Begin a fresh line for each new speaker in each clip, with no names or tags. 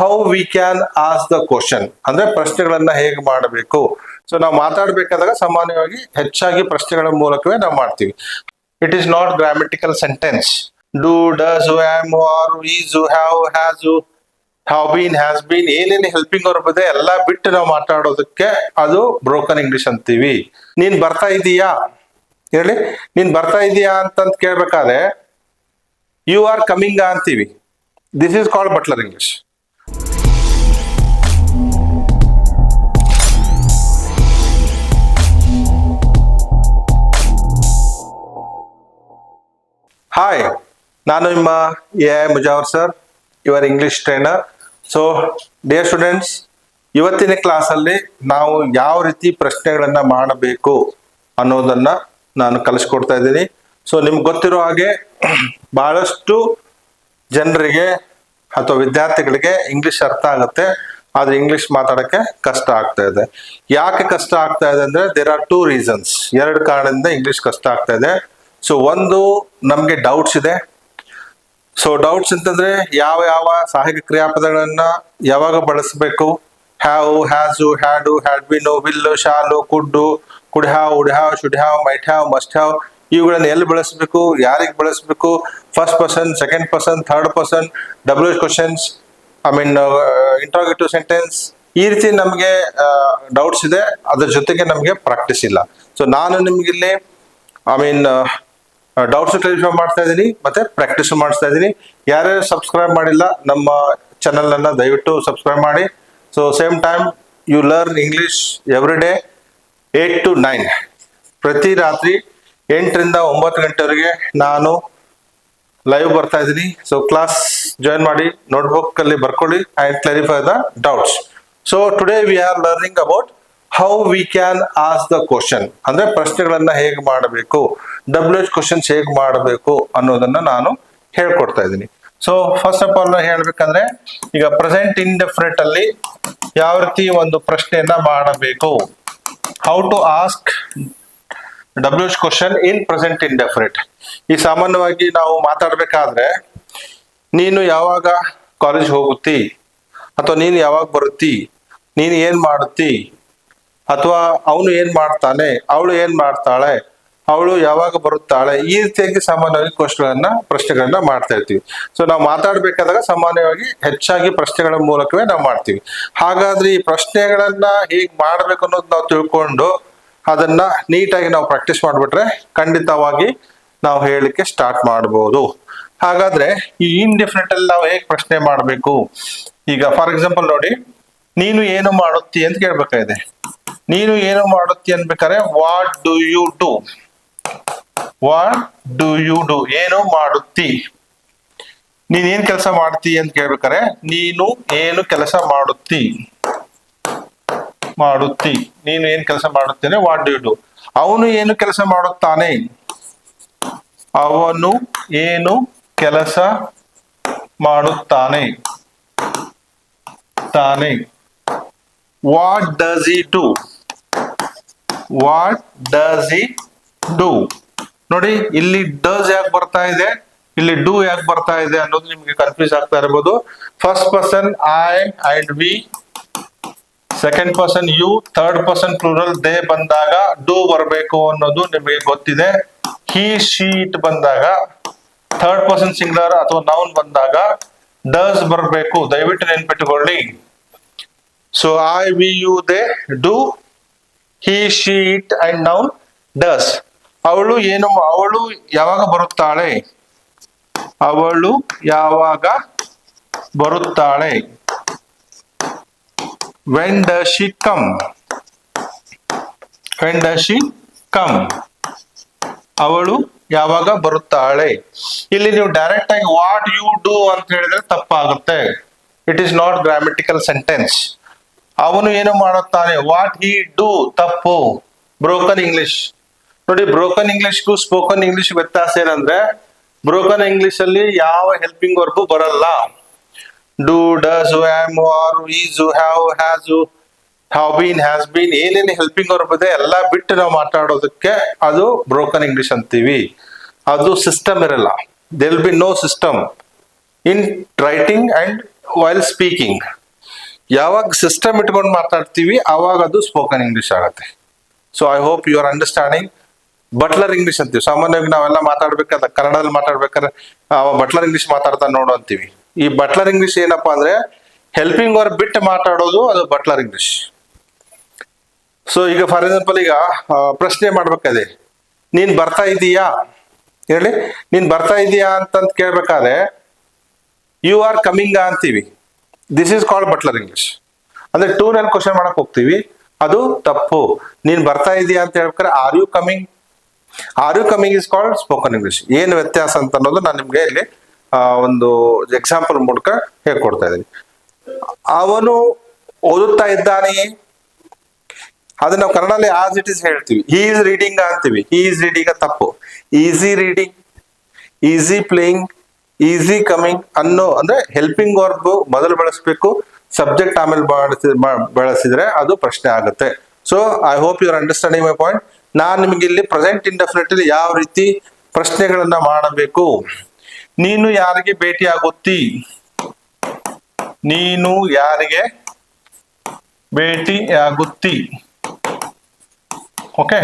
How we can ask the question ಅಂದ್ರೆ ಪ್ರಶ್ನೆಗಳನ್ನ ಹೇಗೆ ಮಾಡಬೇಕು? ಸೊ ನಾವು ಮಾತಾಡ್ಬೇಕಾದಾಗ ಸಾಮಾನ್ಯವಾಗಿ ಹೆಚ್ಚಾಗಿ ಪ್ರಶ್ನೆಗಳ ಮೂಲಕವೇ ನಾವು ಮಾಡ್ತೀವಿ. It is not grammatical sentence do does am are is have has have been has been ಏನೇನು ಹೆಲ್ಪಿಂಗ್ ಅವ್ರ ಇದೆ ಎಲ್ಲ ಬಿಟ್ಟು ನಾವು ಮಾತಾಡೋದಕ್ಕೆ ಅದು ಬ್ರೋಕನ್ ಇಂಗ್ಲಿಷ್ ಅಂತೀವಿ. ನೀನ್ ಬರ್ತಾ ಇದೀಯಾ? ಹೇಳಿ. ನೀನ್ ಬರ್ತಾ ಇದೀಯಾ ಅಂತಂತ ಕೇಳ್ಬೇಕಾದ್ರೆ ಯು ಆರ್ ಕಮಿಂಗ್ ಅಂತೀವಿ. This is called butler English hi ನಾನು ನಿಮ್ಮ A I Mujawar sir your English trainer so dear students ಇವತ್ತಿನ ಕ್ಲಾಸಲ್ಲಿ ನಾವು ಯಾವ ರೀತಿ ಪ್ರಶ್ನೆಗಳನ್ನು ಮಾಡಬೇಕು ಅನ್ನೋದನ್ನು ನಾನು ಕಲಿಸ್ಕೊಡ್ತಾ ಇದ್ದೀನಿ. ಸೊ ನಿಮ್ಗೆ ಗೊತ್ತಿರೋ ಹಾಗೆ ಬಹಳಷ್ಟು ಜನರಿಗೆ ಅಥವಾ ವಿದ್ಯಾರ್ಥಿಗಳಿಗೆ ಇಂಗ್ಲಿಷ್ ಅರ್ಥ ಆಗುತ್ತೆ. ಆದರೆ ಇಂಗ್ಲಿಷ್ ಮಾತಾಡೋಕ್ಕೆ ಕಷ್ಟ ಆಗ್ತಾ ಇದೆ. ಯಾಕೆ ಕಷ್ಟ ಆಗ್ತಾ ಇದೆ ಅಂದರೆ ದೇರ್ ಆರ್ ಟೂ ರೀಸನ್ಸ್ ಎರಡು ಕಾರಣದಿಂದ ಇಂಗ್ಲಿಷ್ ಕಷ್ಟ ಆಗ್ತಾ ಇದೆ. ಸೊ ಒಂದು ನಮಗೆ ಡೌಟ್ಸ್ ಇದೆ. ಸೊ ಡೌಟ್ಸ್ ಅಂತಂದ್ರೆ ಯಾವ ಯಾವ ಸಹಾಯಕ ಕ್ರಿಯಾಪದಗಳನ್ನ ಯಾವಾಗ ಬಳಸಬೇಕು? Have has had had been will shall could could have would have should have might have must have ಇವುಗಳನ್ನ ಎಲ್ಲಿ ಬಳಸಬೇಕು? ಯಾರಿಗೆ ಬಳಸಬೇಕು? First person second person third person W questions I mean interrogative sentence ಈ ರೀತಿ ನಮಗೆ ಡೌಟ್ಸ್ ಇದೆ. ಅದ್ರ ಜೊತೆಗೆ ನಮಗೆ ಪ್ರಾಕ್ಟೀಸ್ ಇಲ್ಲ. ಸೊ ನಾನು ನಿಮ್ಗೆ ಇಲ್ಲಿ ಐ ಮೀನ್ ಡೌಟ್ಸ್ ಕ್ಲಾರಿಫೈ ಮಾಡ್ತಾ ಇದ್ದೀನಿ ಮತ್ತೆ ಪ್ರಾಕ್ಟೀಸ್ ಮಾಡಿಸ್ತಾ ಇದ್ದೀನಿ ಯಾರ್ಯಾರು ಸಬ್ಸ್ಕ್ರೈಬ್ ಮಾಡಿಲ್ಲ, ನಮ್ಮ ಚಾನಲ್ ಅನ್ನ ದಯವಿಟ್ಟು ಸಬ್ಸ್ಕ್ರೈಬ್ ಮಾಡಿ. So same time you learn English every day eight to nine ಪ್ರತಿ ರಾತ್ರಿ ಎಂಟರಿಂದ ಒಂಬತ್ತು ಗಂಟೆವರೆಗೆ ನಾನು ಲೈವ್ ಬರ್ತಾ ಇದ್ದೀನಿ ಸೊ ಕ್ಲಾಸ್ ಜಾಯಿನ್ ಮಾಡಿ ನೋಟ್ಬುಕ್ ಅಲ್ಲಿ ಬರ್ಕೊಳ್ಳಿ I clarify the doubts so today we are learning about how we can ask the question ಅಂದ್ರೆ ಪ್ರಶ್ನೆಗಳನ್ನ ಹೇಗೆ ಮಾಡಬೇಕು? ಡಬ್ಲ್ಯೂ ಎಚ್ ಕ್ವಶನ್ಸ್ ಹೇಗೆ ಮಾಡಬೇಕು ಅನ್ನೋದನ್ನ ನಾನು ಹೇಳ್ಕೊಡ್ತಾ ಇದ್ದೀನಿ. ಸೊ ಫಸ್ಟ್ ಆಫ್ ಆಲ್ ಹೇಳ್ಬೇಕಂದ್ರೆ, ಈಗ ಪ್ರೆಸೆಂಟ್ ಇಂಡೆಫಿನೆಟ್ ಅಲ್ಲಿ ಯಾವ ರೀತಿ ಒಂದು ಪ್ರಶ್ನೆಯನ್ನ ಮಾಡಬೇಕು? How to ask W H question in present indefinite ಈ ಸಾಮಾನ್ಯವಾಗಿ ನಾವು ಮಾತಾಡ್ಬೇಕಾದ್ರೆ, ನೀನು ಯಾವಾಗ ಕಾಲೇಜ್ ಹೋಗುತ್ತಿ? ಅಥವಾ ನೀನು ಯಾವಾಗ ಬರುತ್ತಿ? ನೀನು ಏನ್ ಮಾಡುತ್ತಿ? ಅಥವಾ ಅವನು ಏನ್ ಮಾಡ್ತಾನೆ, ಅವಳು ಏನ್ ಮಾಡ್ತಾಳೆ, ಅವಳು ಯಾವಾಗ ಬರುತ್ತಾಳೆ, ಈ ರೀತಿಯಾಗಿ ಸಾಮಾನ್ಯವಾಗಿ ಕ್ವಶನ್ಗಳನ್ನ, ಪ್ರಶ್ನೆಗಳನ್ನ ಮಾಡ್ತಾ ಇರ್ತೀವಿ. ಸೊ ನಾವು ಮಾತಾಡ್ಬೇಕಾದಾಗ ಸಾಮಾನ್ಯವಾಗಿ ಹೆಚ್ಚಾಗಿ ಪ್ರಶ್ನೆಗಳ ಮೂಲಕವೇ ನಾವು ಮಾಡ್ತೀವಿ. ಹಾಗಾದ್ರೆ ಈ ಪ್ರಶ್ನೆಗಳನ್ನ ಹೇಗ್ ಮಾಡ್ಬೇಕು ಅನ್ನೋದು ನಾವು ತಿಳ್ಕೊಂಡು ಅದನ್ನ ನೀಟಾಗಿ ನಾವು ಪ್ರಾಕ್ಟೀಸ್ ಮಾಡ್ಬಿಟ್ರೆ ಖಂಡಿತವಾಗಿ ನಾವು ಹೇಳಲಿಕ್ಕೆ ಸ್ಟಾರ್ಟ್ ಮಾಡ್ಬೋದು. ಹಾಗಾದ್ರೆ ಈ ಇಂಡಿಫಿನೆಟ್ ಅಲ್ಲಿ ನಾವು ಹೇಗೆ ಪ್ರಶ್ನೆ ಮಾಡಬೇಕು? ಈಗ ಫಾರ್ ಎಕ್ಸಾಂಪಲ್ ನೋಡಿ, ನೀನು ಏನು ಮಾಡುತ್ತಿ ಅಂತ ಕೇಳ್ಬೇಕಾಗಿದೆ. ನೀನು ಏನು ಮಾಡುತ್ತಿ ಅನ್ಬೇಕಾರೆ what do you do what do you do ಏನು ಮಾಡುತ್ತಿ? ನೀನ್ ಏನ್ ಕೆಲಸ ಮಾಡ್ತಿ ಅಂತ ಕೇಳ್ಬೇಕಾರೆ ನೀನು ಏನು ಕೆಲಸ ಮಾಡುತ್ತಿ? ಮಾಡುತ್ತಿ. ನೀನು ಏನ್ ಕೆಲಸ ಮಾಡುತ್ತೇನೆ ವಾಟ್ ಡು ಯು ಡು ಅವನು ಏನು ಕೆಲಸ ಮಾಡುತ್ತಾನೆ? ಅವನು ಏನು ಕೆಲಸ ಮಾಡುತ್ತಾನೆ? ತಾನೆ. What does he do what does he do ನೋಡಿ, ಇಲ್ಲಿ ಡಸ್ ಯಾಕೆ ಬರ್ತಾ ಇದೆ? ಇಲ್ಲಿ ಡೂ ಯಾಕೆ ಬರ್ತಾ ಇದೆ ಅನ್ನೋದು ನಿಮ್ಗೆ ಕನ್ಫ್ಯೂಸ್ ಆಗ್ತಾ ಇರಬಹುದು first person I and we second person you third person plural they ಬಂದಾಗ ಡೂ ಬರಬೇಕು ಅನ್ನೋದು ನಿಮಗೆ ಗೊತ್ತಿದೆ. ಹಿ ಶೀಟ್ ಬಂದಾಗ. ಥರ್ಡ್ ಪರ್ಸನ್ ಸಿಂಗ್ಲರ್ ಅಥವಾ ನೌನ್ ಬಂದಾಗ ಡಸ್ ಬರಬೇಕು. ದಯವಿಟ್ಟು ನೆನ್ಪಿಟ್ಟುಕೊಳ್ಳಿ so I we you they do he she and noun does ಅವಳು ಏನು ಅವಳು ಯಾವಾಗ ಬರುತ್ತಾಳೆ? ಅವಳು ಯಾವಾಗ ಬರುತ್ತಾಳೆ? When does she come when does she come ಅವಳು ಯಾವಾಗ ಬರುತ್ತಾಳೆ? ಇಲ್ಲಿ ನೀವು ಡೈರೆಕ್ಟ್ ಆಗಿ ವಾಟ್ ಯು ಡೂ ಅಂತ ಹೇಳಿದ್ರೆ ತಪ್ಪಾಗುತ್ತೆ. It is not grammatical sentence ಅವನು ಏನು ಮಾಡುತ್ತಾನೆ? ವಾಟ್ ಹಿ ಡೂ ತಪ್ಪು. ಬ್ರೋಕನ್ ಇಂಗ್ಲಿಷ್ ನೋಡಿ ಬ್ರೋಕನ್ ಇಂಗ್ಲಿಷ್ಗೂ ಸ್ಪೋಕನ್ ಇಂಗ್ಲಿಷ್ ವ್ಯತ್ಯಾಸ ಏನಂದ್ರೆ ಬ್ರೋಕನ್ ಇಂಗ್ಲಿಷ್ ಅಲ್ಲಿ ಯಾವ ಹೆಲ್ಪಿಂಗ್ ವರ್ಬು ಬರಲ್ಲ. Do does am are have has have been has been ಏನೇನು ಹೆಲ್ಪಿಂಗ್ ವರ್ಬ್ ಇದೆ, ಎಲ್ಲ ಬಿಟ್ಟು ನಾವು ಮಾತಾಡೋದಕ್ಕೆ ಅದು ಬ್ರೋಕನ್ ಇಂಗ್ಲಿಷ್ ಅಂತೀವಿ. ಅದು ಸಿಸ್ಟಮ್ ಇರಲ್ಲ. There'll be no system in writing and while speaking ಯಾವಾಗ ಸಿಸ್ಟಮ್ ಇಟ್ಕೊಂಡು ಮಾತಾಡ್ತೀವಿ, ಅವಾಗ ಅದು ಸ್ಪೋಕನ್ ಇಂಗ್ಲಿಷ್ ಆಗುತ್ತೆ. So I hope you are understanding butler English ಅಂತೀವಿ. ಸಾಮಾನ್ಯವಾಗಿ ನಾವೆಲ್ಲ ಮಾತಾಡ್ಬೇಕಾದ್ರೆ, ಕನ್ನಡದಲ್ಲಿ ಮಾತಾಡ್ಬೇಕಾದ್ರೆ, ಅವ ಬಟ್ಲರ್ ಇಂಗ್ಲಿಷ್ ಮಾತಾಡ್ತಾ ನೋಡು ಅಂತೀವಿ. ಈ ಬಟ್ಲರ್ ಇಂಗ್ಲಿಷ್ ಏನಪ್ಪಾ ಅಂದ್ರೆ ಹೆಲ್ಪಿಂಗ್ ಅವರ್ ಬಿಟ್ಟು ಮಾತಾಡೋದು ಅದು ಬಟ್ಲರ್ ಇಂಗ್ಲಿಷ್ ಸೊ ಈಗ ಫಾರ್ ಎಕ್ಸಾಂಪಲ್ ಈಗ ಪ್ರಶ್ನೆ ಮಾಡ್ಬೇಕಾದೆ ನೀನ್ ಬರ್ತಾ ಇದೀಯಾ? ಹೇಳಿ, ನೀನ್ ಬರ್ತಾ ಇದೀಯಾ ಅಂತಂತ ಕೇಳ್ಬೇಕಾದ್ರೆ ಯು ಆರ್ ಕಮಿಂಗ ಅಂತೀವಿ. This is called butler English ಅಂದ್ರೆ ಟೂ ನಲ್ಲಿ ಕ್ವಶನ್ ಮಾಡಕ್ ಹೋಗ್ತೀವಿ. ಅದು ತಪ್ಪು. ನೀನ್ ಬರ್ತಾ ಇದೀಯಾ ಅಂತ ಹೇಳ್ಬೇಕಾರೆ are you coming are you coming is called spoken English ಏನು ವ್ಯತ್ಯಾಸ ಅಂತ ಅನ್ನೋದು ನಾನು ನಿಮ್ಗೆ ಇಲ್ಲಿ ಒಂದು ಎಕ್ಸಾಂಪಲ್ ಮೂಲಕ ಹೇಳ್ಕೊಡ್ತಾ ಇದ್ದೀನಿ ಅವನು ಓದುತ್ತಾ ಇದ್ದಾನೆ. ಅದು ನಾವು ಕನ್ನಡದಲ್ಲಿ ಆಸ್ ಇಟ್ ಇಸ್ ಹೇಳ್ತೀವಿ. ಹಿ ಈಸ್ ರೀಡಿಂಗ್ ಅಂತೀವಿ. ಹಿ ಈಸ್ ರೀಡಿಂಗ್ ತಪ್ಪು. Is he reading is he playing is he coming ಅನ್ನೋ, ಅಂದ್ರೆ ಹೆಲ್ಪಿಂಗ್ ವರ್ಬ್ ಮೊದಲು ಬಳಸಬೇಕು, ಸಬ್ಜೆಕ್ಟ್ ಆಮೇಲೆ ಬಳಸಿ ಬಳಸಿದ್ರೆ ಅದು ಪ್ರಶ್ನೆ ಆಗುತ್ತೆ. So I hope your understanding my point ನಾನು ನಿಮಗೆ ಇಲ್ಲಿ ಪ್ರೆಸೆಂಟ್ ಇಂಡೆಫಿನೆಟ್ಲಿ ಯಾವ ರೀತಿ ಪ್ರಶ್ನೆಗಳನ್ನ ಮಾಡಬೇಕು? ನೀನು ಯಾರಿಗೆ ಭೇಟಿ ಆಗುತ್ತಿ ನೀನು ಯಾರಿಗೆ ಭೇಟಿ ಆಗುತ್ತಿ okay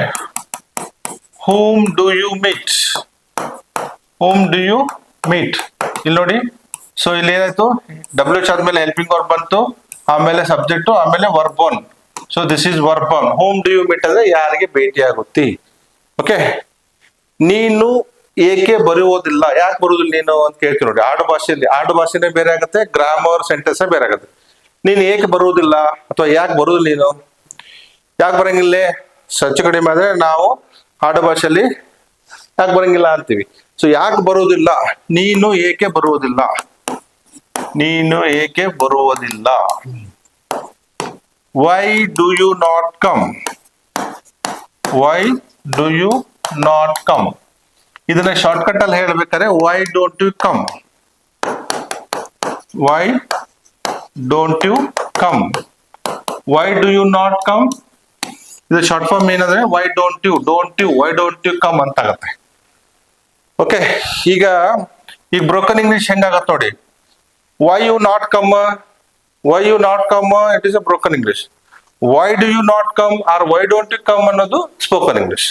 whom do you meet whom do you meet ಇಲ್ಲಿ ನೋಡಿ. ಸೊ ಇಲ್ಲಿ ಏನಾಯ್ತು? ಡಬ್ಲ್ಯೂ ಎಚ್ ಆದ್ಮೇಲೆ ಹೆಲ್ಪಿಂಗ್ ವರ್ಬ್ ಬಂತು. ಆಮೇಲೆ ಸಬ್ಜೆಕ್ಟ್ ಆಮೇಲೆ verb one so this is verb one whom do you meet ಅಂದ್ರೆ ಯಾರಿಗೆ ಭೇಟಿ ಆಗುತ್ತಿ ಓಕೆ ನೀನು ಏಕೆ ಬರೆಯುವುದಿಲ್ಲ ಯಾಕೆ ಬರುವುದಿಲ್ಲ ನೀನು ಅಂತ ಕೇಳ್ತೀನಿ ನೋಡಿ. ಆಡು ಭಾಷೆಯಲ್ಲಿ, ಆಡು ಭಾಷೆನೇ ಬೇರೆ ಆಗುತ್ತೆ ಗ್ರಾಮರ್ ಸೆಂಟೆನ್ಸ್ ಬೇರೆ ಆಗುತ್ತೆ. ನೀನು ಏಕೆ ಬರುವುದಿಲ್ಲ ಅಥವಾ ಯಾಕೆ ಬರುವುದಿಲ್ಲ ನೀನು? ಯಾಕೆ ಬರಂಗಿಲ್ಲ? ಹೆಚ್ಚು ಕಡಿಮೆ ಆದ್ರೆ ನಾವು ಆಡು ಭಾಷೆಯಲ್ಲಿ ಯಾಕೆ ಬರಂಗಿಲ್ಲ ಅಂತೀವಿ. ಸೊ ಯಾಕೆ ಬರುವುದಿಲ್ಲ ನೀನು ಏಕೆ ಬರುವುದಿಲ್ಲ ನೀನು ಏಕೆ ಬರುವುದಿಲ್ಲ why do you not come why do you not come ಇದನ್ನ ಶಾರ್ಟ್ಕಟ್ ಅಲ್ಲಿ ಹೇಳ್ಬೇಕಾದ್ರೆ why don't you come why don't you come why do you not come ಇದು ಶಾರ್ಟ್ ಫಾರ್ಮ್ ಏನಂದ್ರೆ why don't you don't you why don't you come ಅಂತ ಆಗತ್ತೆ okay ಈಗ ಈಗ broken English ಹೆಂಗಾಗತ್ತೆ ನೋಡಿ. Why you not come why you not come it is a broken English why do you not come or why don't you come ಅನ್ನೋದು spoken English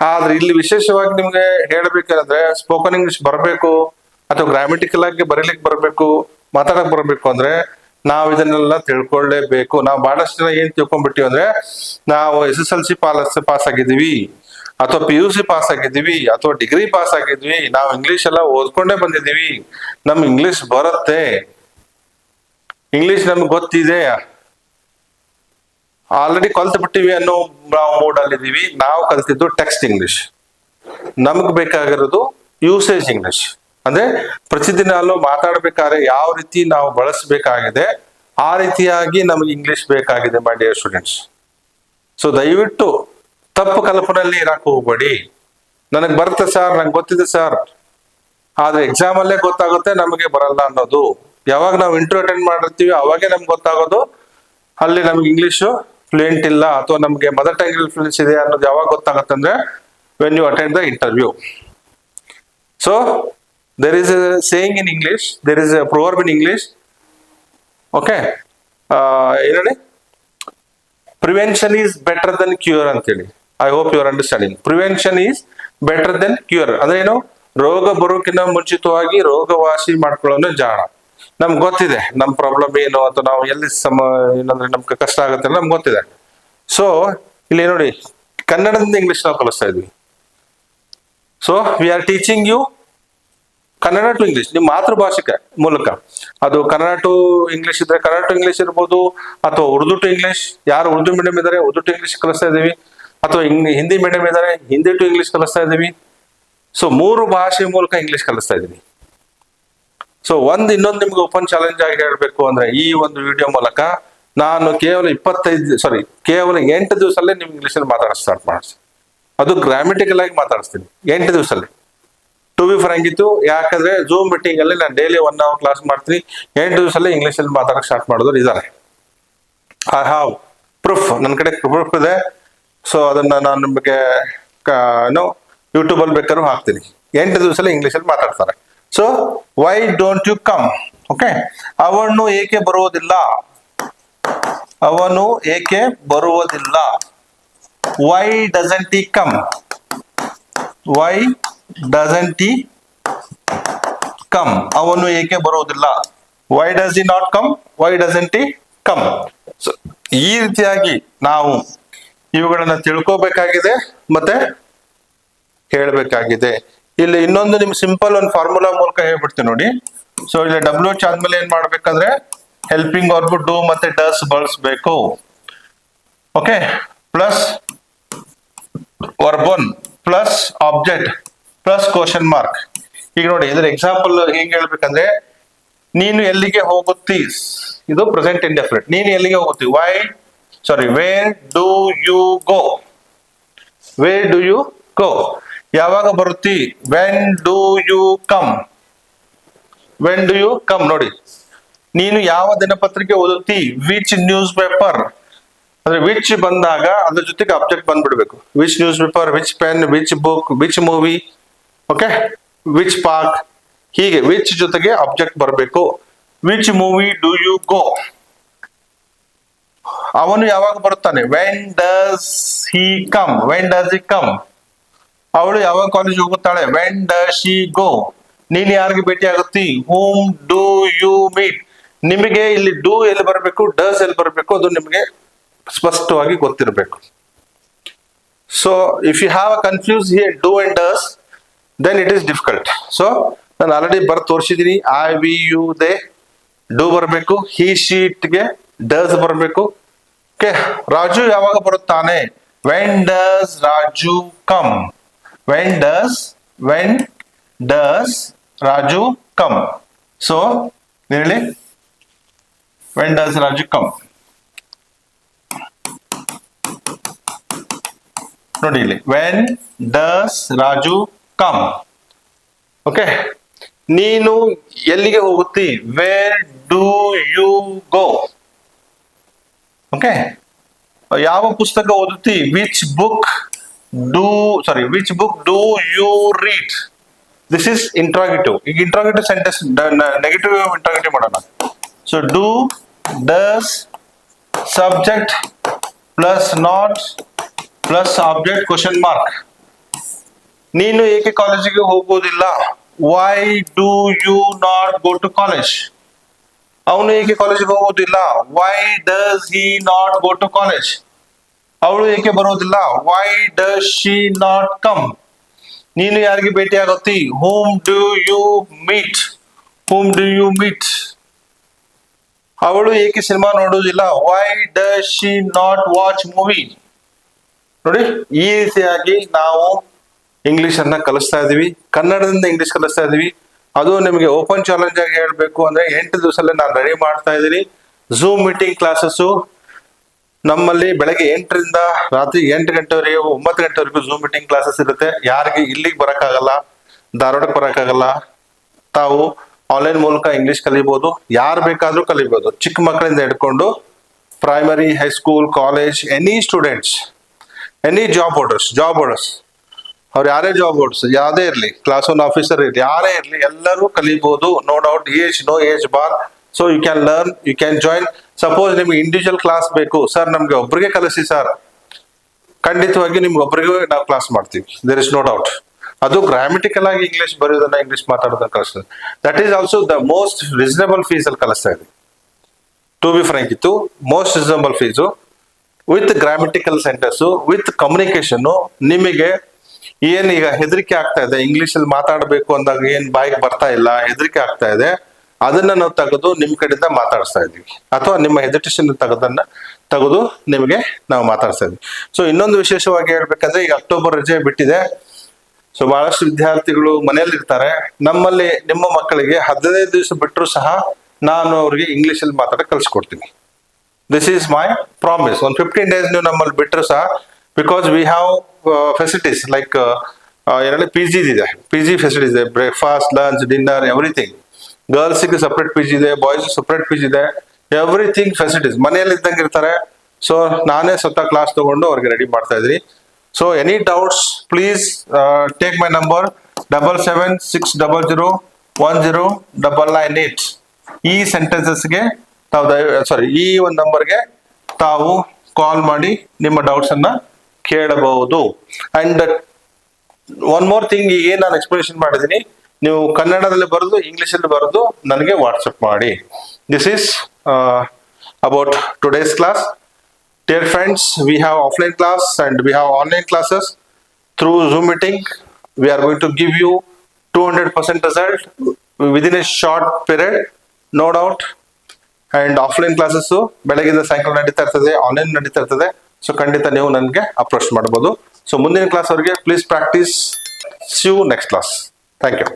ಆದ್ರೆ ಇಲ್ಲಿ ವಿಶೇಷವಾಗಿ ನಿಮ್ಗೆ ಹೇಳಬೇಕಂದ್ರೆ ಸ್ಪೋಕನ್ ಇಂಗ್ಲಿಷ್ ಬರಬೇಕು, ಅಥವಾ ಗ್ರಾಮೆಟಿಕಲ್ ಆಗಿ ಬರೀಲಿಕ್ಕೆ ಬರಬೇಕು, ಮಾತಾಡಕ್ ಬರಬೇಕು ಅಂದ್ರೆ, ನಾವು ಇದನ್ನೆಲ್ಲ ತಿಳ್ಕೊಳ್ಳೇಬೇಕು ನಾವು ಬಹಳಷ್ಟು ಜನ ಏನ್ ತಿಳ್ಕೊಂಡ್ಬಿಟ್ಟಿವಿ ಅಂದ್ರೆ, ನಾವು S S L C pass pass ಆಗಿದ್ದೀವಿ. ಅಥವಾ ಪಿ ಯು ಸಿ ಪಾಸ್ ಆಗಿದ್ದೀವಿ ಅಥವಾ ಡಿಗ್ರಿ ಪಾಸ್ ಆಗಿದ್ವಿ ನಾವು ಇಂಗ್ಲಿಷ್ ಎಲ್ಲ ಓದ್ಕೊಂಡೇ ಬಂದಿದ್ದೀವಿ, ನಮ್ಗೆ ಇಂಗ್ಲಿಷ್ ಬರುತ್ತೆ. ಇಂಗ್ಲಿಷ್ ನಮ್ಗೆ ಗೊತ್ತಿದೆ. ಆಲ್ರೆಡಿ ಕಲ್ತು ಬಿಟ್ಟಿವಿ ಅನ್ನೋ ನಾವು ಮೂಡ್ ಅಲ್ಲಿ ಇದೀವಿ ನಾವು ಕಲ್ತಿದ್ದು ಟೆಕ್ಸ್ಟ್ ಇಂಗ್ಲಿಷ್ ನಮ್ಗೆ ಬೇಕಾಗಿರೋದು ಯೂಸೇಜ್ ಇಂಗ್ಲಿಷ್ ಅಂದ್ರೆ ಪ್ರತಿದಿನ ಅಲ್ಲೂ ಮಾತಾಡ್ಬೇಕಾದ್ರೆ ಯಾವ ರೀತಿ ನಾವು ಬಳಸಬೇಕಾಗಿದೆ, ಆ ರೀತಿಯಾಗಿ ನಮಗೆ ಇಂಗ್ಲಿಷ್ ಬೇಕಾಗಿದೆ ಮೈ ಡಿಯರ್ ಸ್ಟೂಡೆಂಟ್ಸ್ ಸೊ ದಯವಿಟ್ಟು ತಪ್ಪು ಕಲ್ಪನೆಯಲ್ಲಿ ಇರಕ್ಕೆ ಹೋಗ್ಬೇಡಿ. ನನಗೆ ಬರುತ್ತೆ ಸರ್ ನಂಗೆ ಗೊತ್ತಿದೆ ಸರ್ ಆದ್ರೆ ಎಕ್ಸಾಮ್ ಅಲ್ಲೇ ಗೊತ್ತಾಗುತ್ತೆ, ನಮಗೆ ಬರಲ್ಲ ಅನ್ನೋದು. ಯಾವಾಗ ನಾವು ಇಂಟರ್ವ್ಯೂ ಅಟೆಂಡ್ ಮಾಡಿರ್ತೀವಿ, ಅವಾಗೆ ನಮ್ಗೆ ಗೊತ್ತಾಗೋದು. ಅಲ್ಲಿ ನಮ್ಗೆ ಇಂಗ್ಲಿಷು ಫ್ಲೂಯೆಂಟ್ ಇಲ್ಲ, ಅಥವಾ ನಮಗೆ ಮದರ್ ಟಂಗ್ ಇನ್ಫ್ಲೂಯೆನ್ಸ್ ಇದೆ ಅನ್ನೋದು ಯಾವಾಗ ಗೊತ್ತಾಗುತ್ತೆ ಅಂದ್ರೆ when you attend the interview so there is a saying in English there is a proverb in English okay ಏನು ಹೇಳಿ prevention is better than cure ಅಂತೇಳಿ. I hope your understanding prevention is better than cure ಅಂದ್ರೆ ಏನು? ರೋಗ ಬರೋಕ್ಕಿಂತ ಮುಂಚಿತವಾಗಿ ರೋಗ ವಾಸಿ ಮಾಡ್ಕೊಳ್ಳೋದು ಜಾಣ. ನಮ್ಗೆ ಗೊತ್ತಿದೆ, ನಮ್ ಪ್ರಾಬ್ಲಮ್ ಏನು ಅಂತ ನಾವು ಎಲ್ಲಿ ಸಮ, ಏನಂದ್ರೆ ನಮ್ಗೆ ಕಷ್ಟ ಆಗುತ್ತೆ ನಮ್ಗೆ ಗೊತ್ತಿದೆ. ಸೊ ಇಲ್ಲಿ ನೋಡಿ, ಕನ್ನಡದಿಂದ ಇಂಗ್ಲಿಷ್ ನಾವು ಕಲಿಸ್ತಾ ಇದ್ವಿ. So we are teaching you Kannada to English ನಿಮ್ಮ ಮಾತೃಭಾಷೆಗೆ ಮೂಲಕ. ಅದು ಕನ್ನಡ ಟು ಇಂಗ್ಲಿಷ್ ಇದ್ರೆ ಕನ್ನಡ ಟು ಇಂಗ್ಲಿಷ್ ಇರ್ಬೋದು, ಅಥವಾ ಉರ್ದು ಟು ಇಂಗ್ಲಿಷ್ ಯಾರು ಉರ್ದು ಮೀಡಿಯಂ ಇದ್ದಾರೆ ಉರ್ದು ಟು ಇಂಗ್ಲಿಷ್ ಕಲಿಸ್ತಾ ಇದೀವಿ ಅಥವಾ ಹಿಂದಿ ಮೀಡಿಯಂ ಇದ್ದಾರೆ, ಹಿಂದಿ ಟು ಇಂಗ್ಲಿಷ್ ಕಲಿಸ್ತಾ ಇದ್ದೀವಿ. ಸೊ ಮೂರು ಭಾಷೆ ಮೂಲಕ ಇಂಗ್ಲಿಷ್ ಕಲಿಸ್ತಾ ಇದ್ದೀವಿ. ಸೊ ಒಂದು ಇನ್ನೊಂದು ನಿಮ್ಗೆ ಓಪನ್ ಚಾಲೆಂಜ್ ಆಗಿ ಹೇಳಬೇಕು ಅಂದ್ರೆ ಈ ಒಂದು ವಿಡಿಯೋ ಮೂಲಕ ನಾನು ಕೇವಲ ಇಪ್ಪತ್ತೈದು ಸಾರಿ ಕೇವಲ ಎಂಟು ದಿವಸಲ್ಲೇ ನಿಮ್ಗೆ ಇಂಗ್ಲೀಷಲ್ಲಿ ಮಾತಾಡ ಸ್ಟಾರ್ಟ್ ಮಾಡಿಸಿ. ಅದು ಗ್ರಾಮೆಟಿಕಲ್ ಆಗಿ ಮಾತಾಡಿಸ್ತೀನಿ, ಎಂಟು ದಿವಸಲ್ಲಿ. ಟು ಬಿ ಫ್ರಾಂಕ್ ಯಾಕಂದ್ರೆ ಜೂಮ್ ಮೀಟಿಂಗ್ ಅಲ್ಲಿ ನಾನು ಡೈಲಿ ಒನ್ ಅವರ್ ಕ್ಲಾಸ್ ಮಾಡ್ತೀನಿ, ಎಂಟು ದಿವಸಲ್ಲೇ ಇಂಗ್ಲಿಷ್ ಅಲ್ಲಿ ಮಾತಾಡಕ್ ಸ್ಟಾರ್ಟ್ ಮಾಡೋದು ಇದ್ದಾರೆ ಐ ಹಾವ್ ಪ್ರೂಫ್ ನನ್ನ ಕಡೆ ಪ್ರೂಫ್ ಇದೆ. ಸೊ ಅದನ್ನ ನಾನು ನಿಮಗೆ ಏನೋ ಯೂಟ್ಯೂಬ್ ಅಲ್ಲಿ ಬೇಕಾದ್ರೂ ಹಾಕ್ತೀನಿ. ಎಂಟು ದಿವಸ ಇಂಗ್ಲಿಷ್ ಅಲ್ಲಿ ಮಾತಾಡ್ತಾರೆ. So why don't you come okay ಅವನು ಏಕೆ ಬರುವುದಿಲ್ಲ? ಅವನು ಏಕೆ ಬರುವುದಿಲ್ಲ? Why doesn't he come why doesn't he come ಅವನು ಏಕೆ ಬರುವುದಿಲ್ಲ? Why does he not come why doesn't he come ಈ ರೀತಿಯಾಗಿ ನಾವು ಇವುಗಳನ್ನ ತಿಳ್ಕೋಬೇಕಾಗಿದೆ ಮತ್ತೆ ಹೇಳಬೇಕಾಗಿದೆ. ಇಲ್ಲಿ ಇನ್ನೊಂದು ನಿಮ್ ಸಿಂಪಲ್ ಒಂದು ಫಾರ್ಮುಲಾ ಮೂಲಕ ಹೇಳ್ಬಿಡ್ತೀನಿ ನೋಡಿ. ಸೊ ಇಲ್ಲಿ ಡಬ್ಲ್ಯೂ ಎಚ್ ಆದ್ಮೇಲೆ ಏನ್ ಮಾಡ್ಬೇಕಂದ್ರೆ ಹೆಲ್ಪಿಂಗ್ ವರ್ಬ್ ಡೂ ಮತ್ತೆ ಡಸ್ ಬಳಸ್ಬೇಕು. Okay plus ವರ್ಬನ್ plus object plus question mark ಈಗ ನೋಡಿ, ಇದ್ರ ಎಕ್ಸಾಂಪಲ್ ಹೆಂಗ್ ಹೇಳ್ಬೇಕಂದ್ರೆ ನೀನು ಎಲ್ಲಿಗೆ ಹೋಗುತ್ತೀಸ್ ಇದು ಪ್ರೆಸೆಂಟ್ ಇಂಡೆಫಿನಿಟ್ ನೀನು ಎಲ್ಲಿಗೆ ಹೋಗುತ್ತೀವಿ why sorry where do you go where do you go ಯಾವಾಗ ಬರುತ್ತಿ? When do you come when do you come ನೋಡಿ. ನೀನು ಯಾವ ದಿನಪತ್ರಿಕೆ ಓದುತ್ತಿ? ವಿಚ್ ನ್ಯೂಸ್ ಪೇಪರ್ ಅಂದ್ರೆ ವಿಚ್ ಬಂದಾಗ ಅದ್ರ ಜೊತೆಗೆ object ಬಂದ್ಬಿಡ್ಬೇಕು. Which newspaper which pen which book which movie okay which park ಹೀಗೆ ವಿಚ್ ಜೊತೆಗೆ ಅಬ್ಜೆಕ್ಟ್ ಬರಬೇಕು. Which movie do you go ಅವನು ಯಾವಾಗ ಬರುತ್ತಾನೆ? When does he come when does he come ಅವಳು ಯಾವಾಗ ಕಾಲೇಜ್ ಹೋಗುತ್ತಾಳೆ? ವೆನ್ ಡಸ್ ಶಿ ಗೋ ನೀನ್ ಯಾರಿಗೆ ಭೇಟಿ ಆಗುತ್ತಿ? ಹೂಮ್ ಡೂ ಯು ಮೀಟ್ ನಿಮಗೆ ಇಲ್ಲಿ ಡೂ ಎಲ್ಲಿ ಬರಬೇಕು? ಡಸ್ ಎಲ್ಲಿ ಬರಬೇಕು? ಅದು ನಿಮಗೆ ಸ್ಪಷ್ಟವಾಗಿ ಗೊತ್ತಿರಬೇಕು. So if you have a confuse here do and does then it is difficult so ನಾನು ಆಲ್ರೆಡಿ ಬರ್ ತೋರಿಸಿದ್ದೀನಿ. I we you they do ಬರಬೇಕು. ಹಿ ಶೀಟ್ಗೆ ಡಸ್ ಬರಬೇಕು. ಓಕೆ, ರಾಜು ಯಾವಾಗ ಬರುತ್ತಾನೆ? When does Raju come when does when does Raju come so ಹೇಳಿ when does Raju come ನೋಡಿ ಇಲ್ಲಿ. When does Raju come okay ನೀನು ಎಲ್ಲಿಗೆ ಹೋಗುತ್ತಿ? Where do you go okay ಯಾವ ಪುಸ್ತಕ ಓದುತ್ತಿ? Which book do sorry which book do you read this is interrogative ಈಗ interrogative sentence negative interrogative ಮಾಡೋಣ. So do does subject plus not plus object question mark ನೀನು ಏಕೆ ಕಾಲೇಜಿಗೆ ಹೋಗುವುದಿಲ್ಲ? Why do you not go to college ಅವನು ಏಕೆ ಕಾಲೇಜಿಗೆ ಹೋಗುವುದಿಲ್ಲ why does he not go to college ಅವಳು ಏಕೆ ಬರುವುದಿಲ್ಲ? Why does she not come ನೀನು ಯಾರಿಗೆ ಭೇಟಿ ಆಗುತ್ತಿ whom do you meet whom do you meet ಅವಳು ಏಕೆ ಸಿನಿಮಾ ನೋಡುವುದಿಲ್ಲ? Why does she not watch movie ನೋಡಿ, ಈ ರೀತಿಯಾಗಿ ನಾವು ಇಂಗ್ಲಿಷ್ ಅನ್ನ ಕಲಿಸ್ತಾ ಇದೀವಿ. ಕನ್ನಡದಿಂದ ಇಂಗ್ಲಿಷ್ ಕಲಿಸ್ತಾ ಇದೀವಿ. ಅದು ನಿಮಗೆ ಓಪನ್ ಚಾಲೆಂಜ್ ಆಗಿ ಹೇಳಬೇಕು ಅಂದ್ರೆ ಎಂಟು ದಿವಸಲ್ಲೇ ನಾನು ರೆಡಿ ಮಾಡ್ತಾ ಇದ್ದೀನಿ. ಝೂಮ್ ಮೀಟಿಂಗ್ ಕ್ಲಾಸಸ್ಸು ನಮ್ಮಲ್ಲಿ ಬೆಳಗ್ಗೆ ಎಂಟರಿಂದ ರಾತ್ರಿ ಎಂಟು ಗಂಟೆವರೆಗೂ, ಒಂಬತ್ತು ಗಂಟೆವರೆಗೂ ಝೂಮ್ ಮೀಟಿಂಗ್ ಕ್ಲಾಸಸ್ ಇರುತ್ತೆ. ಯಾರಿಗೆ ಇಲ್ಲಿಗೆ ಬರೋಕ್ಕಾಗಲ್ಲ ಧಾರವಾಡಕ್ಕೆ ಬರೋಕ್ಕಾಗಲ್ಲ, ತಾವು ಆನ್ಲೈನ್ ಮೂಲಕ ಇಂಗ್ಲೀಷ್ ಕಲಿಬೋದು. ಯಾರು ಬೇಕಾದರೂ ಕಲಿಬೋದು. ಚಿಕ್ಕ ಮಕ್ಕಳಿಂದ ಹಿಡ್ಕೊಂಡು primary high school college any students any job holders job holders ಅವ್ರು ಯಾರೇ ಜಾಬ್ ಓಡ್ಸ್ ಯಾವುದೇ ಇರಲಿ ಕ್ಲಾಸ್ ಒನ್ ಆಫೀಸರ್ ಇರಲಿ, ಯಾರೇ ಇರಲಿ, ಎಲ್ಲರೂ ಕಲಿಬಹುದು no doubt age no age bar so you can learn you can join suppose ನಿಮ್ಗೆ ಇಂಡಿವಿಜುವಲ್ ಕ್ಲಾಸ್ ಬೇಕು ಸರ್ ನಮ್ಗೆ ಒಬ್ರಿಗೆ ಕಲಿಸಿ ಸರ್ ಖಂಡಿತವಾಗಿ ನಿಮ್ಗೆ ಒಬ್ರಿಗೆ ನಾವು ಕ್ಲಾಸ್ ಮಾಡ್ತೀವಿ. ದೇರ್ ಇಸ್ ನೋ ಡೌಟ್ ಅದು ಗ್ರಾಮೆಟಿಕಲ್ ಆಗಿ ಇಂಗ್ಲಿಷ್ ಬರೆಯೋದನ್ನ ಇಂಗ್ಲಿಷ್ ಮಾತಾಡೋದನ್ನ ಕಲಿಸ್ತದೆ that is also the most reasonable fees ಅಲ್ಲಿ ಕಲಿಸ್ತಾ ಇದೆ. ಟು ಬಿ ಫ್ರಾಂಕ್ ಇತ್ತು most reasonable fees with grammatical centres with communication ನಿಮಗೆ ಏನ್ ಈಗ ಹೆದರಿಕೆ ಆಗ್ತಾ ಇದೆ? ಇಂಗ್ಲಿಷ್ ಅಲ್ಲಿ ಮಾತಾಡಬೇಕು ಅಂದಾಗ ಏನ್ ಬಾಯಿಗೆ ಬರ್ತಾ ಇಲ್ಲ, ಹೆದರಿಕೆ ಆಗ್ತಾ ಇದೆ. ಅದನ್ನ ನಾವು ತೆಗೆದು ನಿಮ್ ಕಡೆಯಿಂದ ಮಾತಾಡಿಸ್ತಾ ಇದೀವಿ. ಅಥವಾ ನಿಮ್ಮ ಹೆಸಿಟೇಷನ್ ತೆಗೆದನ್ನ ತೆಗೆದು ನಿಮಗೆ ನಾವು ಮಾತಾಡ್ತಾ ಇದ್ವಿ. ಸೊ ಇನ್ನೊಂದು ವಿಶೇಷವಾಗಿ ಹೇಳ್ಬೇಕಂದ್ರೆ, ಈಗ ಅಕ್ಟೋಬರ್ ರಜೆ ಬಿಟ್ಟಿದೆ. ಸೊ ಬಹಳಷ್ಟು ವಿದ್ಯಾರ್ಥಿಗಳು ಮನೆಯಲ್ಲಿ ಇರ್ತಾರೆ ನಮ್ಮಲ್ಲಿ ನಿಮ್ಮ ಮಕ್ಕಳಿಗೆ ಹದಿನೈದು ದಿವಸ ಬಿಟ್ಟರು ಸಹ ನಾನು ಅವ್ರಿಗೆ ಇಂಗ್ಲಿಷ್ ಅಲ್ಲಿ ಮಾತಾಡ ಕಲಿಸ್ಕೊಡ್ತೀನಿ ದಿಸ್ ಈಸ್ ಮೈ ಪ್ರಾಮಿಸ್ ಒಂದು ಫಿಫ್ಟೀನ್ ಡೇಸ್ ನೀವು ನಮ್ಮಲ್ಲಿ ಬಿಟ್ಟರು ಸಹ because we have facilities like ಏನಲ್ಲಿ ಪಿ ಜಿ ಇದೆ. ಪಿ ಜಿ ಫೆಸಿಲಿಟೀಸ್ ಇದೆ. ಬ್ರೇಕ್ಫಾಸ್ಟ್ ಲಂಚ್ ಡಿನ್ನರ್ ಎವ್ರಿಥಿಂಗ್ ಗರ್ಲ್ಸಿಗೆ ಸಪ್ರೇಟ್ ಪಿ ಜಿ ಇದೆ ಬಾಯ್ಸ್ ಸಪ್ರೇಟ್ ಪಿ ಜಿ ಇದೆ. ಎವ್ರಿಥಿಂಗ್ ಫೆಸಿಲಿಟೀಸ್ ಮನೆಯಲ್ಲಿ ಇದ್ದಂಗೆ ಇರ್ತಾರೆ. ಸೊ ನಾನೇ ಸ್ವತಃ ಕ್ಲಾಸ್ ತಗೊಂಡು ಅವ್ರಿಗೆ ರೆಡಿ ಮಾಡ್ತಾ ಇದ್ರಿ so any doubts please take my number double seven six double zero one zero double nine eight ಈ ಸೆಂಟೆನ್ಸಸ್ಗೆ ತಾವು ಸಾರಿ ಈ ಒಂದು ನಂಬರ್ಗೆ ತಾವು ಕಾಲ್ ಮಾಡಿ ನಿಮ್ಮ ಡೌಟ್ಸನ್ನು ಕೇಳಬಹುದು. ಅಂಡ್ ಒನ್ ಮೋರ್ ಥಿಂಗ್ ಈಗ ನಾನು ಎಕ್ಸ್ಪ್ಲನೇಷನ್ ಮಾಡಿದ್ದೀನಿ. ನೀವು ಕನ್ನಡದಲ್ಲಿ ಬರೆದು ಇಂಗ್ಲಿಷ್ ಅಲ್ಲಿ ಬರೆದು ನನಗೆ ವಾಟ್ಸಪ್ ಮಾಡಿ. This is about today's class dear friends we have offline class and we have online classes through Zoom meeting we are are to give give you 200% result within a short period no doubt and offline classes ಬೆಳಗಿಂದ ಸಾಯಂಕಾಲ ನಡೀತಾ ಇರ್ತದೆ online ನಡೀತಾ ಇರ್ತದೆ. So ಖಂಡಿತ ನೀವು ನನಗೆ approach ಮಾಡ್ಬೋದು. ಸೊ ಮುಂದಿನ ಕ್ಲಾಸ್ ಅವರಿಗೆ please practise you next class thank you